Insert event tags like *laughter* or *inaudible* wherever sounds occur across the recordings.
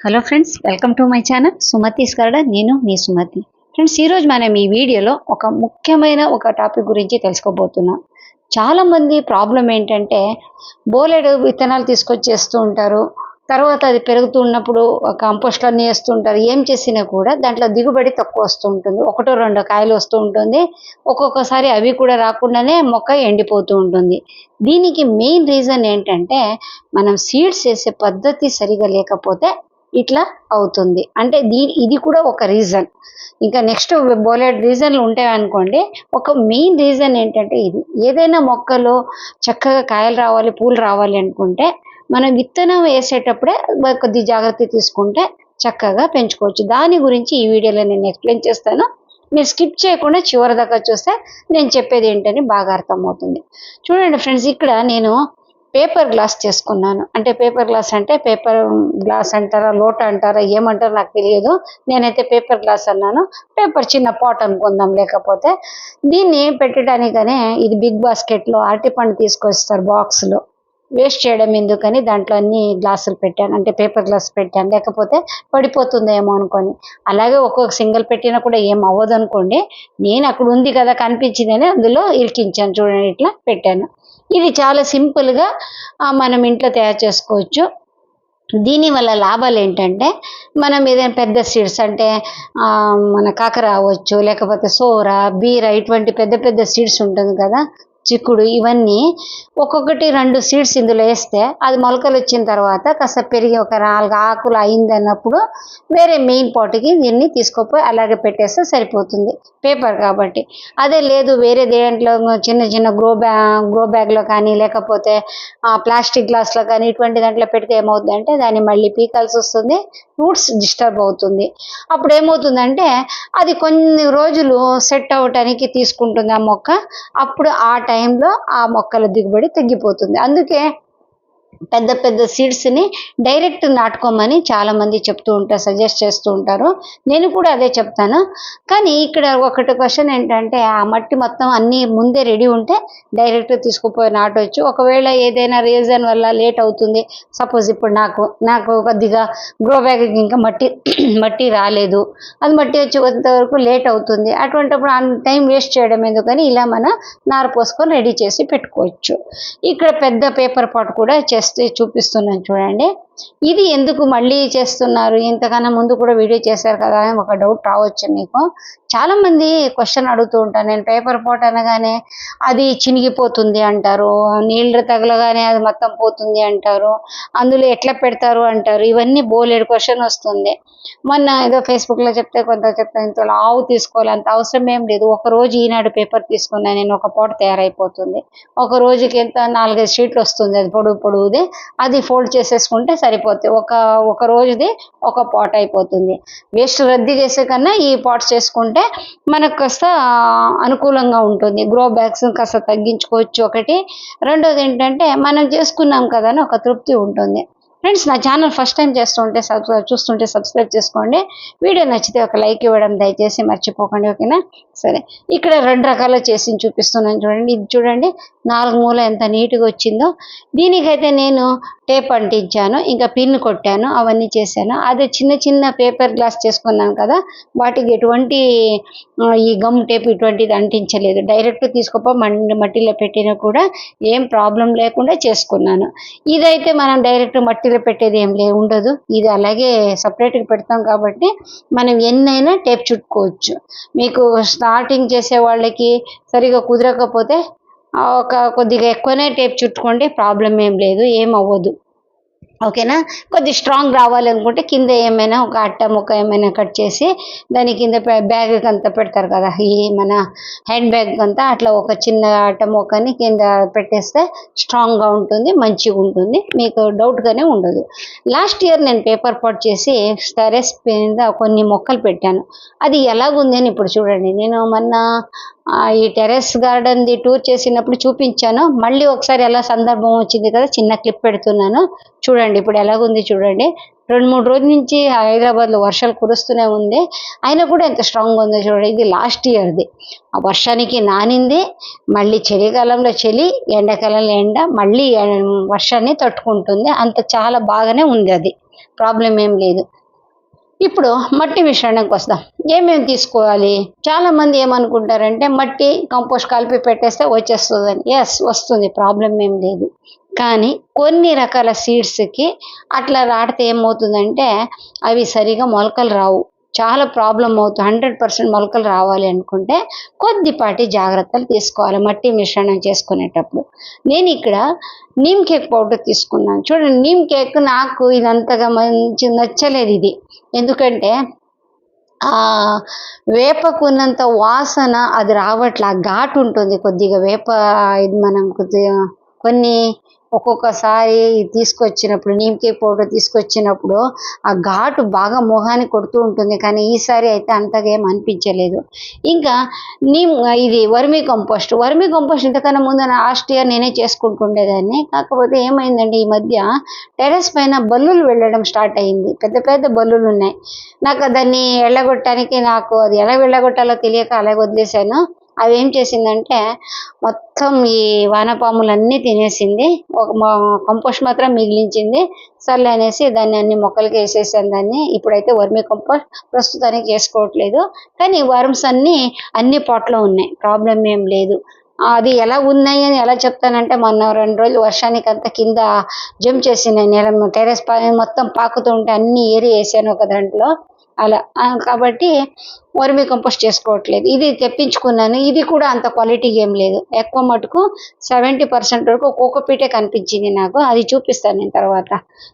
Hello friends welcome to my channel Sumathi garden నేను మీ Sumathi friends ఈరోజు మనం ఈ వీడియోలో ఒక ముఖ్యమైన ఒక టాపిక్ గురించి తెలుసుకోబోతున్నాం. చాలామంది ప్రాబ్లం ఏంటంటే బోలెడు విత్తనాలు తీసుకొచ్చేస్తూ ఉంటారు. తర్వాత అది పెరుగుతూ ఉన్నప్పుడు కంపోస్ట్ అన్నీ వేస్తూ ఉంటారు. ఏం చేసినా కూడా దాంట్లో దిగుబడి తక్కువ వస్తూ ఉంటుంది. ఒకటో రెండో కాయలు వస్తూ ఉంటుంది. ఒక్కొక్కసారి అవి కూడా రాకుండానే మొక్క ఎండిపోతూ ఉంటుంది. దీనికి మెయిన్ రీజన్ ఏంటంటే మనం సీడ్స్ వేసే పద్ధతి సరిగా లేకపోతే ఇట్లా అవుతుంది. అంటే దీ ఇది కూడా ఒక రీజన్ ఇంకా నెక్స్ట్ బోలెడ్ రీజన్లు ఉంటాయి అనుకోండి ఒక మెయిన్ రీజన్ ఏంటంటే ఇది. ఏదైనా మొక్కలో చక్కగా కాయలు రావాలి పూలు రావాలి అనుకుంటే మనం విత్తనం వేసేటప్పుడే కొద్ది జాగ్రత్త తీసుకుంటే చక్కగా పెంచుకోవచ్చు. దాని గురించి ఈ వీడియోలో నేను ఎక్స్ప్లెయిన్ చేస్తాను. మీరు స్కిప్ చేయకుండా చివరి దాకా చూస్తే నేను చెప్పేది ఏంటని బాగా అర్థమవుతుంది. చూడండి ఫ్రెండ్స్ ఇక్కడ నేను పేపర్ గ్లాస్ చేసుకున్నాను. అంటే పేపర్ గ్లాస్ అంటే పేపర్ గ్లాస్ అంటారా లోట అంటారా ఏమంటారో నాకు తెలియదు. నేనైతే పేపర్ గ్లాస్ అన్నాను. పేపర్ చిన్న పాట్ అనుకుందాం లేకపోతే. దీన్ని పెట్టడానికనే ఇది బిగ్ బాస్కెట్లో అరటిపండు తీసుకొస్తారు బాక్స్లో. వేస్ట్ చేయడం ఎందుకని దాంట్లో అన్ని గ్లాసులు పెట్టాను. అంటే పేపర్ గ్లాస్ పెట్టాను. లేకపోతే పడిపోతుందేమో అనుకొని. అలాగే ఒక్కొక్క సింగిల్ పెట్టినా కూడా ఏం అవ్వదు అనుకోండి నేను అక్కడ ఉంది కదా కనిపించిందని అందులో ఇరికించాను. చూడండి ఇట్లా పెట్టాను. ఇది చాలా సింపుల్గా మనం ఇంట్లో తయారు చేసుకోవచ్చు. దీనివల్ల లాభాలు ఏంటంటే మనం ఏదైనా పెద్ద సీడ్స్ అంటే మన కాకర అవ్వచ్చు లేకపోతే సోర బీర ఇటువంటి పెద్ద పెద్ద సీడ్స్ ఉంటుంది కదా చిక్కుడు ఇవన్నీ ఒక్కొక్కటి రెండు సీడ్స్ ఇందులో వేస్తే అది మొలకలు వచ్చిన తర్వాత కాస్త పెరిగి ఒక నాలుగు ఆకులు అయింది అన్నప్పుడు వేరే మెయిన్ పాట్కి దీన్ని తీసుకుపోయి అలాగే పెట్టేస్తే సరిపోతుంది. పేపర్ కాబట్టి. అదే లేదు వేరే దేంట్లో చిన్న చిన్న గ్రో బ్యా గ్రో బ్యాగ్లో కానీ లేకపోతే ప్లాస్టిక్ గ్లాస్లో కానీ ఇటువంటి దాంట్లో పెడితే ఏమవుతుంది అంటే దాన్ని మళ్ళీ పీకాల్సి వస్తుంది రూట్స్ డిస్టర్బ్ అవుతుంది. అప్పుడు ఏమవుతుందంటే అది కొన్ని రోజులు సెట్ అవ్వటానికి తీసుకుంటుంది ఆ మొక్క. అప్పుడు ఆ టైం టైంలో ఆ మొక్కల దిగుబడి తగ్గిపోతుంది. అందుకే పెద్ద పెద్ద సీడ్స్ని డైరెక్ట్ నాటుకోమని చాలామంది చెప్తూ ఉంటారు సజెస్ట్ చేస్తూ ఉంటారు. నేను కూడా అదే చెప్తాను. కానీ ఇక్కడ ఒకటి క్వశ్చన్ ఏంటంటే ఆ మట్టి మొత్తం అన్నీ ముందే రెడీ ఉంటే డైరెక్ట్ తీసుకుపోయి నాటవచ్చు ఒకవేళ ఏదైనా రీజన్ వల్ల లేట్ అవుతుంది. సపోజ్ ఇప్పుడు నాకు నాకు కొద్దిగా గ్రో బ్యాగ్కి ఇంకా మట్టి *clears throat* మట్టి రాలేదు. అది మట్టి వచ్చి వరకు లేట్ అవుతుంది. అటువంటిప్పుడు ఆ టైం వేస్ట్ చేయడం ఎందుకని ఇలా మనం నార పోసుకొని రెడీ చేసి పెట్టుకోవచ్చు. ఇక్కడ పెద్ద పేపర్ పాట్ కూడా చేస్తే చూపిస్తున్నాను చూడండి. ఇది ఎందుకు మళ్ళీ చేస్తున్నారు? ఇంతకన్నా ముందు కూడా వీడియో చేశారు కదా అని ఒక డౌట్ రావచ్చు మీకు చాలా మంది క్వశ్చన్ అడుగుతూ ఉంటాను నేను పేపర్ పోట్ అనగానే అది చినిగిపోతుంది అంటారు. నీళ్ళు తగలగానే అది మొత్తం పోతుంది అంటారు. అందులో ఎట్లా పెడతారు అంటారు. ఇవన్నీ బోలేడు క్వశ్చన్ వస్తుంది. మొన్న ఏదో ఫేస్బుక్లో చెప్తే కొంత చెప్తే ఇంత ఆవు తీసుకోవాలి. అంత అవసరం ఏం లేదు. ఒక రోజు ఈనాడు పేపర్ తీసుకున్నా నేను ఒక పూట తయారైపోతుంది. ఒక రోజుకి ఎంత? నాలుగైదు షీట్లు వస్తుంది. అది పొడుగు పొడుగుది. అది ఫోల్డ్ చేసేసుకుంటే సరిపోతుంది ఒక ఒక రోజుది ఒక పాట్ అయిపోతుంది. వేస్ట్ రద్దీ చేసే కన్నా ఈ పాట్స్ చేసుకుంటే మనకు కాస్త అనుకూలంగా ఉంటుంది. గ్రో బ్యాగ్స్ కాస్త తగ్గించుకోవచ్చు ఒకటి. రెండోది ఏంటంటే మనం చేసుకున్నాం కదా అని ఒక తృప్తి ఉంటుంది. ఫ్రెండ్స్ నా ఛానల్ ఫస్ట్ టైం చేస్తుంటే సబ్స్క్రైబ్ చూస్తుంటే సబ్స్క్రైబ్ చేసుకోండి. వీడియో నచ్చితే ఒక లైక్ ఇవ్వడం దయచేసి మర్చిపోకండి ఓకేనా? సరే ఇక్కడ రెండు రకాల చేసి చూపిస్తున్నాను చూడండి. ఇది చూడండి నాలుగు మూల ఎంత నీట్గా వచ్చిందో. దీనికైతే నేను టేప్ అంటించాను ఇంకా పిన్ కొట్టాను అవన్నీ చేశాను. అదే చిన్న చిన్న పేపర్ గ్లాస్ చేసుకున్నాను కదా వాటికి ఎటువంటి ఈ గమ్ టేప్ ఇటువంటిది అంటించలేదు. డైరెక్ట్ తీసుకుపో మట్టిలో పెట్టినా కూడా ఏం ప్రాబ్లం లేకుండా చేసుకున్నాను. ఇదైతే మనం డైరెక్ట్ మట్టి మట్టిలో పెట్టేది ఏం లే ఉండదు. ఇది అలాగే సపరేట్గా పెడతాం కాబట్టి మనం ఎన్నైనా టేప్ చుట్టుకోవచ్చు. మీకు స్టార్టింగ్ చేసే వాళ్ళకి సరిగా కుదరకపోతే ఒక కొద్దిగా ఎక్కువనే టేప్ చుట్టుకోండి ప్రాబ్లం ఏం లేదు ఏం అవ్వదు. ఓకేనా? కొద్ది స్ట్రాంగ్ రావాలనుకుంటే కింద ఏమైనా ఒక అట్ట ముక్క ఏమైనా కట్ చేసి దాని కింద బ్యాగ్ అంతా పెడతారు కదా ఈ మన హ్యాండ్ బ్యాగ్ అంతా అట్లా ఒక చిన్న అట్ట ముక్కని కింద పెట్టేస్తే స్ట్రాంగ్గా ఉంటుంది మంచిగా ఉంటుంది. మీకు డౌట్గానే ఉండదు. లాస్ట్ ఇయర్ నేను పేపర్ పాట్ చేసి టెరెస్ మీద కొన్ని మొక్కలు పెట్టాను. అది ఎలాగుంది అని ఇప్పుడు చూడండి. నేను మొన్న ఈ టెరెస్ గార్డెన్ది టూర్ చేసినప్పుడు చూపించాను. మళ్ళీ ఒకసారి ఎలా సందర్భం వచ్చింది కదా చిన్న క్లిప్ పెడుతున్నాను. చూడండి. ఇప్పుడు ఎలాగుంది చూడండి. రెండు మూడు రోజుల నుంచి హైదరాబాద్లో వర్షాలు కురుస్తూనే ఉంది. అయినా కూడా ఎంత స్ట్రాంగ్ ఉందో చూడండి ఇది లాస్ట్ ఇయర్ది ఆ వర్షానికి నానింది మళ్ళీ చలికాలంలో చలి ఎండాకాలంలో ఎండ మళ్ళీ వర్షాన్ని తట్టుకుంటుంది. అంత చాలా బాగానే ఉంది అది. ప్రాబ్లం ఏం లేదు. ఇప్పుడు మట్టి మిశ్రణంకి వస్తాం. ఏమేమి తీసుకోవాలి? చాలామంది ఏమనుకుంటారంటే మట్టి కంపోస్ట్ కలిపి పెట్టేస్తే వచ్చేస్తుందని. ఎస్ వస్తుంది. ప్రాబ్లం ఏం లేదు. కానీ కొన్ని రకాల సీడ్స్కి అట్లా రాడితే ఏమవుతుందంటే అవి సరిగా మొలకలు రావు. చాలా ప్రాబ్లం అవుతుంది. హండ్రెడ్ పర్సెంట్ మొలకలు రావాలి అనుకుంటే కొద్దిపాటి జాగ్రత్తలు తీసుకోవాలి. మట్టి మిశ్రణం చేసుకునేటప్పుడు. నేను ఇక్కడ నీమ్ కేక్ పౌడర్ తీసుకున్నాను. చూడండి నీమ్ కేక్ నాకు ఇది అంతగా మంచి నచ్చలేదు ఇది. ఎందుకంటే వేపకున్నంత వాసన అది రావట్లే. ఘాటు ఉంటుంది కొద్దిగా వేప ఇది మనం కొద్దిగా కొన్ని ఒక్కొక్కసారి తీసుకొచ్చినప్పుడు నీమ్కే పౌడర్ తీసుకొచ్చినప్పుడు ఆ ఘాటు బాగా మొహానికి కొడుతూ ఉంటుంది. కానీ ఈసారి అయితే అంతగా ఏం అనిపించలేదు. ఇంకా నీమ్ ఇది వర్మీ కంపోస్ట్. వర్మీ కంపోస్ట్ ఇంతకన్నా ముందు లాస్ట్ ఇయర్ నేనే చేసుకుంటుండేదాన్ని. కాకపోతే ఏమైందంటే ఈ మధ్య టెర్రస్ పైన బల్లులు వెళ్ళడం స్టార్ట్ అయింది. పెద్ద పెద్ద బల్లులు ఉన్నాయి. నాకు దాన్ని వెళ్ళగొట్టడానికి నాకు అది ఎలా వెళ్ళగొట్టాలో తెలియక అలాగే వదిలేశాను. అవి ఏం చేసిందంటే మొత్తం ఈ వానపాములన్నీ తినేసింది. ఒక కంపోస్ట్ మాత్రం మిగిలించింది. సర్లే అనేసి దాన్ని అన్ని మొక్కలకి వేసేసాను దాన్ని. ఇప్పుడైతే వర్మీ కంపోస్ట్ ప్రస్తుతానికి చేసుకోవట్లేదు కానీ వర్మ్స్ అన్నీ అన్ని పాట్లో ఉన్నాయి. ప్రాబ్లం ఏం లేదు. అది ఎలా ఉన్నాయి అని ఎలా చెప్తానంటే మొన్న రెండు రోజులు వర్షానికి అంతా కింద జంప్ చేసిన నేల టెరెస్ పైన మొత్తం పాకుతూ ఉంటే అన్ని ఏరి వేసాను ఒక దాంట్లో. అలా కాబట్టి వర్మీ కంపోస్ట్ చేసుకోవట్లేదు. ఇది తెప్పించుకున్నాను. ఇది కూడా అంత క్వాలిటీ ఏం లేదు. ఎక్కువ మటుకు సెవెంటీ పర్సెంట్ వరకు కోకోపీటే కనిపించింది నాకు. అది చూపిస్తాను నేను తర్వాత.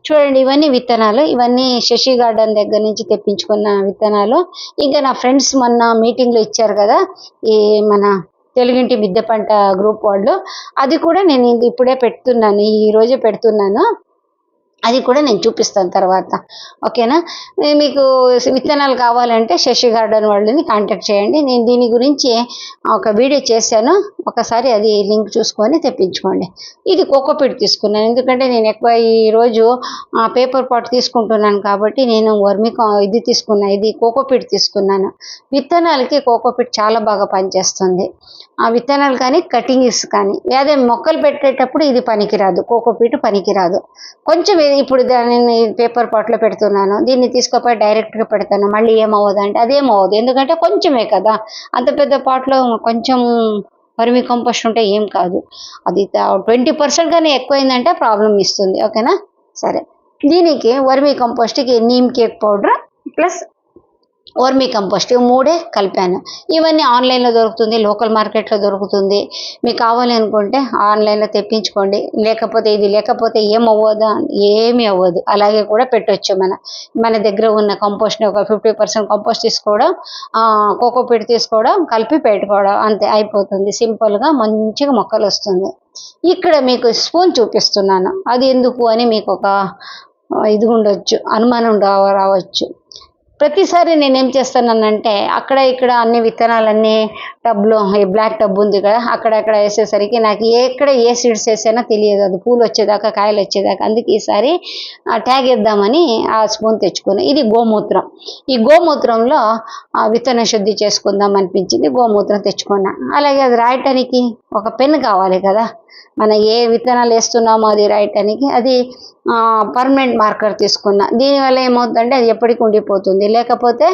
చూడండి ఇవన్నీ విత్తనాలు. ఇవన్నీ శశి గార్డెన్ దగ్గర నుంచి తెప్పించుకున్న విత్తనాలు. ఇంకా నా ఫ్రెండ్స్ మొన్న మీటింగ్లో ఇచ్చారు కదా ఈ మన తెలుగింటి మిద్దె పంట గ్రూప్ వాళ్ళు. అది కూడా నేను ఇప్పుడే పెడుతున్నాను. ఈ రోజే పెడుతున్నాను. అది కూడా నేను చూపిస్తాను తర్వాత. ఓకేనా? మీకు విత్తనాలు కావాలంటే శశి గార్డెన్ వాళ్ళని కాంటాక్ట్ చేయండి. నేను దీని గురించి ఒక వీడియో చేశాను. ఒకసారి అది లింక్ చూసుకొని తెప్పించుకోండి. ఇది కోకోపీట్ తీసుకున్నాను. ఎందుకంటే నేను ఎక్కువ ఈరోజు పేపర్ పాట్ తీసుకుంటున్నాను కాబట్టి నేను వర్మి ఇది తీసుకున్నా ఇది కోకోపీట్ తీసుకున్నాను. విత్తనాలకి కోకోపీట్ చాలా బాగా పనిచేస్తుంది. ఆ విత్తనాలు కానీ కటింగ్స్ కానీ అదే మొక్కలు పెట్టేటప్పుడు ఇది పనికిరాదు. కోకోపీట్ పనికిరాదు. కొంచెం ఇప్పుడు దానిని పేపర్ పాట్లో పెడుతున్నాను. దీన్ని తీసుకుపోయి డైరెక్ట్గా పెడతాను. మళ్ళీ ఏమవ్వదు అంటే అదేమవ్వదు ఎందుకంటే కొంచెమే కదా. అంత పెద్ద పాట్లో కొంచెం వర్మి కంపోస్ట్ ఉంటే ఏం కాదు. అది ట్వంటీ పర్సెంట్ కానీ ఎక్కువైందంటే ప్రాబ్లం ఇస్తుంది. ఓకేనా? సరే. దీనికి వర్మి కంపోస్ట్కి neem cake powder plus vermicompost ఇవి మూడే కలిపాను. ఇవన్నీ ఆన్లైన్లో దొరుకుతుంది లోకల్ మార్కెట్లో దొరుకుతుంది. మీకు కావాలి అనుకుంటే ఆన్లైన్లో తెప్పించుకోండి. లేకపోతే ఇది లేకపోతే ఏం అవ్వదు? ఏమీ అవ్వదు. అలాగే కూడా పెట్టొచ్చు మన మన దగ్గర ఉన్న కంపోస్ట్ని ఒక ఫిఫ్టీ పర్సెంట్ కంపోస్ట్ తీసుకోవడం కోకోపీట్ తీసుకోవడం కలిపి పెట్టుకోవడం అంతే అయిపోతుంది. సింపుల్గా మంచిగా మొక్కలు వస్తుంది. ఇక్కడ మీకు స్పూన్ చూపిస్తున్నాను. అది ఎందుకు అని మీకు ఒక ఇది ఉండొచ్చు అనుమానం రావ రావచ్చు. ప్రతిసారి నేనేం చేస్తానంటే అక్కడ ఇక్కడ అన్ని విత్తనాలన్నీ టబ్లో ఈ బ్లాక్ టబ్ ఉంది కదా అక్కడక్కడ వేసేసరికి నాకు ఎక్కడ ఏ సీడ్స్ వేసానో తెలియదు. అది పూలు వచ్చేదాకా కాయలు వచ్చేదాకా. అందుకే ఈసారి ట్యాగ్ వేద్దామని ఆ స్పూన్ తెచ్చుకున్నాను ఇది గోమూత్రం. ఈ గోమూత్రంలో విత్తన శుద్ధి చేసుకుందాం అనిపించింది గోమూత్రం తెచ్చుకున్నా. అలాగే అది రాయటానికి ఒక పెన్ కావాలి కదా. మన ఏ విత్తనాలు వేస్తున్నామో అది రాయటానికి అది పర్మనెంట్ మార్కర్ తీసుకున్నా. దీనివల్ల ఏమవుతుందంటే అది ఎప్పటికి ఉండిపోతుంది. లేకపోతే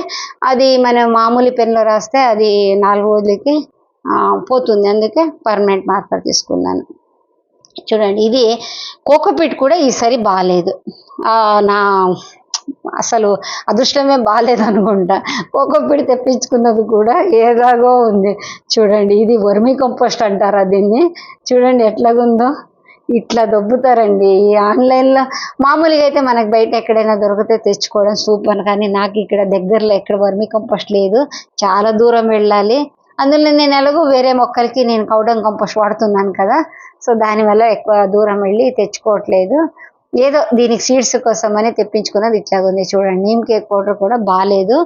అది మనం మామూలు పెన్లో రాస్తే అది నాలుగు రోజులకి పోతుంది. అందుకే పర్మనెంట్ మార్కర్ తీసుకున్నాను. చూడండి ఇది కోకోపీట్ కూడా ఈసారి బాగాలేదు నా అసలు అదృష్టమే బాగాలేదు అనుకుంటా పిడి తెప్పించుకున్నది కూడా ఏదాగో ఉంది. చూడండి ఇది వర్మీ కంపోస్ట్ అంటారా దీన్ని? చూడండి ఎట్లాగుందో. ఇట్లా దొబ్బుతారండి. ఈ ఆన్లైన్లో మామూలుగా అయితే మనకు బయట ఎక్కడైనా దొరికితే తెచ్చుకోవడం సూపర్ కానీ నాకు ఇక్కడ దగ్గరలో ఎక్కడ వర్మీ కంపోస్ట్ లేదు. చాలా దూరం వెళ్ళాలి. అందులో నేను ఎలాగో వేరే మొక్కలకి నేను కౌడం కంపోస్ట్ వాడుతున్నాను కదా. సో దానివల్ల ఎక్కువ దూరం వెళ్ళి తెచ్చుకోవట్లేదు. ఏదో దీనికి సీడ్స్ కోసం అని తెప్పించుకున్నది ఇట్లా ఉంది. చూడండి నీమ్ కేక్ పౌడర్ కూడా బాగాలేదు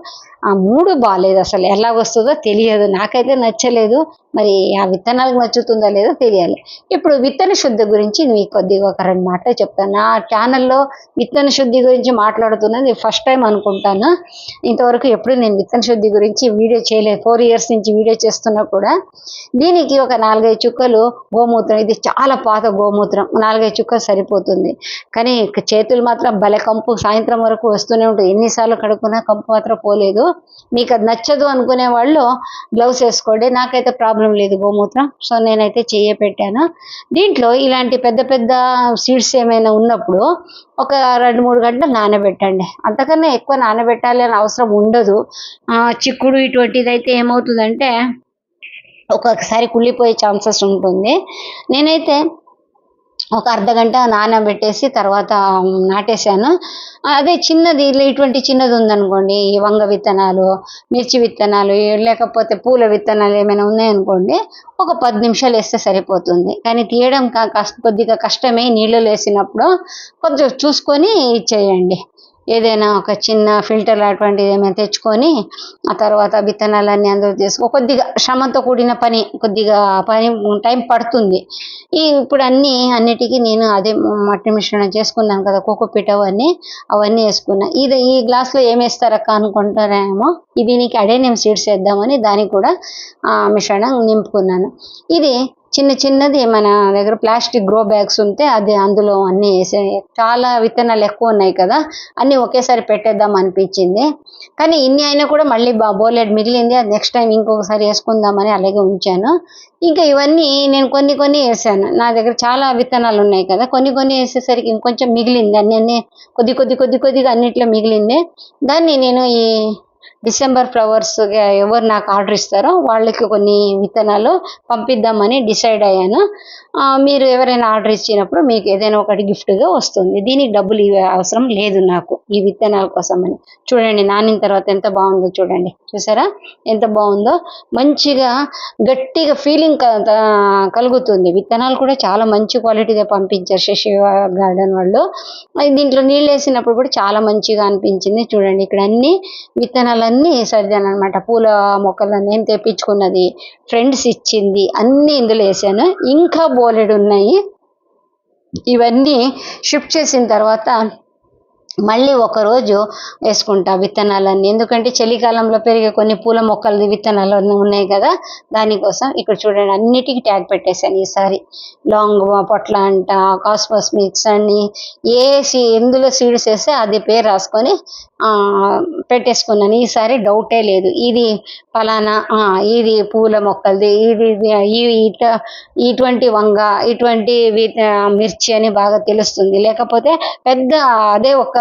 ఆ మూడు బాగాలేదు అసలు. ఎలా వస్తుందో తెలియదు. నాకైతే నచ్చలేదు. మరి ఆ విత్తనాలకు నచ్చుతుందో లేదో తెలియాలి. ఇప్పుడు విత్తన శుద్ధి గురించి మీకు కొద్దిగా ఒక రెండు మాటలు చెప్తాను. నా ఛానల్లో విత్తన శుద్ధి గురించి మాట్లాడుతున్నది ఫస్ట్ టైం అనుకుంటాను. ఇంతవరకు ఎప్పుడు నేను విత్తన శుద్ధి గురించి వీడియో చేయలేదు. ఫోర్ ఇయర్స్ నుంచి వీడియో చేస్తున్నా కూడా. దీనికి ఒక నాలుగైదు చుక్కలు గోమూత్రం. ఇది చాలా పాత గోమూత్రం. నాలుగైదు చుక్కలు సరిపోతుంది. కానీ చేతులు మాత్రం భలే కంపు. సాయంత్రం వరకు వస్తూనే ఉంటుంది ఎన్నిసార్లు కడుక్కున్నా కంపు మాత్రం పోలేదు. మీకు అది నచ్చదు అనుకునే వాళ్ళు గ్లౌస్ వేసుకోండి. నాకైతే ప్రాబ్లం లేదు గోమూత్రం. సో నేనైతే చెయ్య పెట్టాను. దీంట్లో ఇలాంటి పెద్ద పెద్ద సీడ్స్ ఏమైనా ఉన్నప్పుడు ఒక రెండు మూడు గంటలు నానబెట్టండి. అంతకన్నా ఎక్కువ నానబెట్టాలి అని అవసరం ఉండదు. చిక్కుడు ఇటువంటిది అయితే ఏమవుతుందంటే ఒక్కొక్కసారి కుళ్ళిపోయే ఛాన్సెస్ ఉంటుంది. నేనైతే ఒక అర్ధ గంట నానబెట్టేసి తర్వాత నాటేశాను. అదే చిన్నది ఇలా ఇటువంటి చిన్నది ఉందనుకోండి ఈ వంగ విత్తనాలు మిర్చి విత్తనాలు లేకపోతే పూల విత్తనాలు ఏమైనా ఉన్నాయనుకోండి ఒక పది నిమిషాలు వేస్తే సరిపోతుంది. కానీ తీయడం కా- కొద్దిగా కష్టమే నీళ్ళలో వేసినప్పుడు కొంచెం చూసుకొని చేయండి. ఏదైనా ఒక చిన్న ఫిల్టర్ అటువంటిది ఏమైనా తెచ్చుకొని ఆ తర్వాత విత్తనాలన్నీ అందులో తీసుకో కొద్దిగా శ్రమతో కూడిన పని కొద్దిగా పని టైం పడుతుంది. ఈ ఇప్పుడు అన్నీ అన్నిటికీ నేను అదే మట్టి మిశ్రమం చేసుకున్నాను కదా కోకోపీట్ అవన్నీ అవన్నీ వేసుకున్నా. ఇది ఈ గ్లాస్లో ఏం వేస్తారక్క అనుకుంటారేమో దీనికి అడేనియం సీడ్స్ వేద్దామని దానికి కూడా ఆ, మిశ్రణం నింపుకున్నాను. ఇది చిన్న చిన్నది మన దగ్గర ప్లాస్టిక్ గ్రో బ్యాగ్స్ ఉంటే అది అందులో అన్నీ వేసే చాలా విత్తనాలు ఎక్కువ ఉన్నాయి కదా అన్నీ ఒకేసారి పెట్టేద్దాం అనిపించింది. కానీ ఇన్ని అయినా కూడా మళ్ళీ బా బోలెడ్ మిగిలింది. అది నెక్స్ట్ టైం ఇంకొకసారి వేసుకుందామని అలాగే ఉంచాను. ఇంకా ఇవన్నీ నేను కొన్ని కొన్ని వేసాను. నా దగ్గర చాలా విత్తనాలు ఉన్నాయి కదా కొన్ని కొన్ని వేసేసరికి ఇంకొంచెం మిగిలింది. అన్ని అన్ని కొద్ది కొద్ది కొద్ది కొద్దిగా అన్నిట్లో మిగిలింది. దాన్ని నేను ఈ డిసెంబర్ ఫ్లవర్స్ ఎవరు నాకు ఆర్డర్ ఇస్తారో వాళ్ళకి కొన్ని విత్తనాలు పంపిద్దామని డిసైడ్ అయ్యాను. మీరు ఎవరైనా ఆర్డర్ ఇచ్చినప్పుడు మీకు ఏదైనా ఒకటి గిఫ్ట్గా వస్తుంది. దీనికి డబ్బులు అవసరం లేదు నాకు. ఈ విత్తనాల కోసమని. చూడండి నానిన తర్వాత ఎంత బాగుందో చూడండి. చూసారా? ఎంత బాగుందో? మంచిగా గట్టిగా ఫీలింగ్ కలుగుతుంది. విత్తనాలు కూడా చాలా మంచి క్వాలిటీగా పంపించారు శశి గార్డెన్ వాళ్ళు. దీంట్లో నీళ్ళు వేసినప్పుడు కూడా చాలా మంచిగా అనిపించింది. చూడండి ఇక్కడ అన్ని విత్తనాలన్నీ సర్దాను అనమాట పూల మొక్కలు నేను తెప్పించుకున్నది? ఫ్రెండ్స్ ఇచ్చింది. అన్నీ ఇందులో వేసాను. ఇంకా బోలెడు ఉన్నాయి ఇవన్నీ షిఫ్ట్ చేసిన తర్వాత మళ్ళీ ఒకరోజు వేసుకుంటా విత్తనాలన్నీ. ఎందుకంటే చలికాలంలో పెరిగే కొన్ని పూల మొక్కలు విత్తనాలు ఉన్నాయి కదా దానికోసం ఇక్కడ చూడండి అన్నిటికీ ట్యాగ్ పెట్టేశాను ఈసారి. లాంగ్ పొట్ల అంట కాస్మస్ మిక్స్ అని ఏ సీ ఎందులో సీడ్స్ వేస్తే అది పేరు రాసుకొని పెట్టేసుకున్నాను. ఈసారి డౌటే లేదు. ఇది ఫలానా ఇది పూల మొక్కలది ఇది ఇట ఇటువంటి వంగ ఇటువంటి మిర్చి అని బాగా తెలుస్తుంది. లేకపోతే పెద్ద అదే ఒక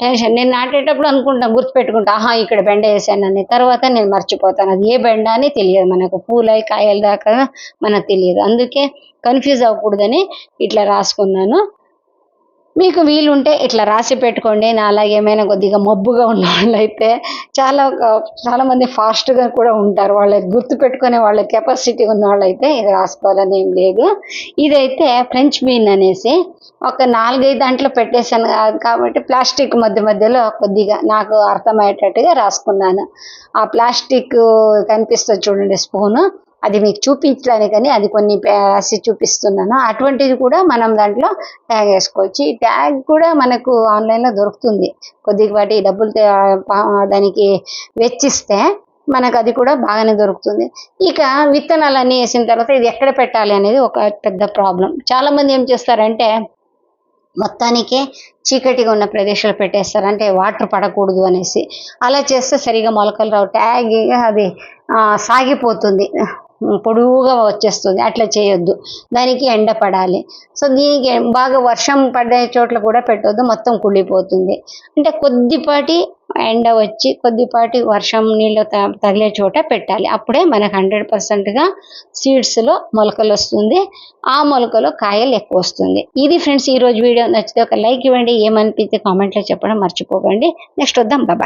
టెన్షన్ నేను నాటేటప్పుడు అనుకుంటా గుర్తుపెట్టుకుంటా ఆహా ఇక్కడ బెండ వేసానని. తర్వాత నేను మర్చిపోతాను. అది ఏ బెండ అని తెలియదు మనకు. పూలై కాయల దాకా మనకు తెలియదు. అందుకే కన్ఫ్యూజ్ అవ్వకూడదని ఇట్లా రాసుకున్నాను. మీకు వీలుంటే ఇట్లా రాసి పెట్టుకోండి. నా అలాగే ఏమైనా కొద్దిగా మబ్బుగా ఉన్న వాళ్ళైతే చాలా చాలామంది చాలా మంది ఫాస్ట్గా కూడా ఉంటారు. వాళ్ళ గుర్తు పెట్టుకునే వాళ్ళ కెపాసిటీ ఉన్న వాళ్ళైతే ఇది రాసుకోవాలని ఏం లేదు. ఇదైతే ఫ్రెంచ్ బీన్ అనేసి ఒక నాలుగైదు దాంట్లో పెట్టేశాను కాబట్టి ప్లాస్టిక్ మధ్య మధ్యలో కొద్దిగా నాకు అర్థమయ్యేటట్టుగా రాసుకున్నాను. ఆ ప్లాస్టిక్ కనిపిస్తుంది చూడండి స్పూను అది మీకు చూపించడానికని అది కొన్ని రాసి చూపిస్తున్నాను. అటువంటిది కూడా మనం దాంట్లో ట్యాగ్ వేసుకోవచ్చు. ఈ ట్యాగ్ కూడా మనకు ఆన్లైన్లో దొరుకుతుంది. కొద్దిపాటి డబ్బులు దానికి వెచ్చిస్తే మనకు అది కూడా బాగానే దొరుకుతుంది. ఇక విత్తనాలన్నీ వేసిన తర్వాత ఇది ఎక్కడ పెట్టాలి అనేది ఒక పెద్ద ప్రాబ్లం. చాలామంది ఏం చేస్తారంటే మొత్తానికే చీకటిగా ఉన్న ప్రదేశాలు పెట్టేస్తారు. అంటే వాటర్ పడకూడదు అనేసి. అలా చేస్తే సరిగా మొలకలు రావు. ట్యాగ్ అది సాగిపోతుంది. పొడువుగా వచ్చేస్తుంది. అట్లా చేయొద్దు. దానికి ఎండ పడాలి. సో దీనికి బాగా వర్షం పడే చోట్ల కూడా పెట్టొద్దు. మొత్తం కుళ్ళిపోతుంది. అంటే కొద్దిపాటి ఎండ వచ్చి కొద్దిపాటి వర్షం నీళ్ళు త- తగిలే చోట పెట్టాలి. అప్పుడే మనకు హండ్రెడ్ పర్సెంట్గా సీడ్స్లో మొలకలు వస్తుంది. ఆ మొలకలో కాయలు ఎక్కువ వస్తుంది. ఇది ఫ్రెండ్స్ ఈ రోజు వీడియో నచ్చితే ఒక లైక్ ఇవ్వండి. ఏమనిపిస్తే కామెంట్లో చెప్పడం మర్చిపోకండి. నెక్స్ట్ వద్దాం. బాబాయ్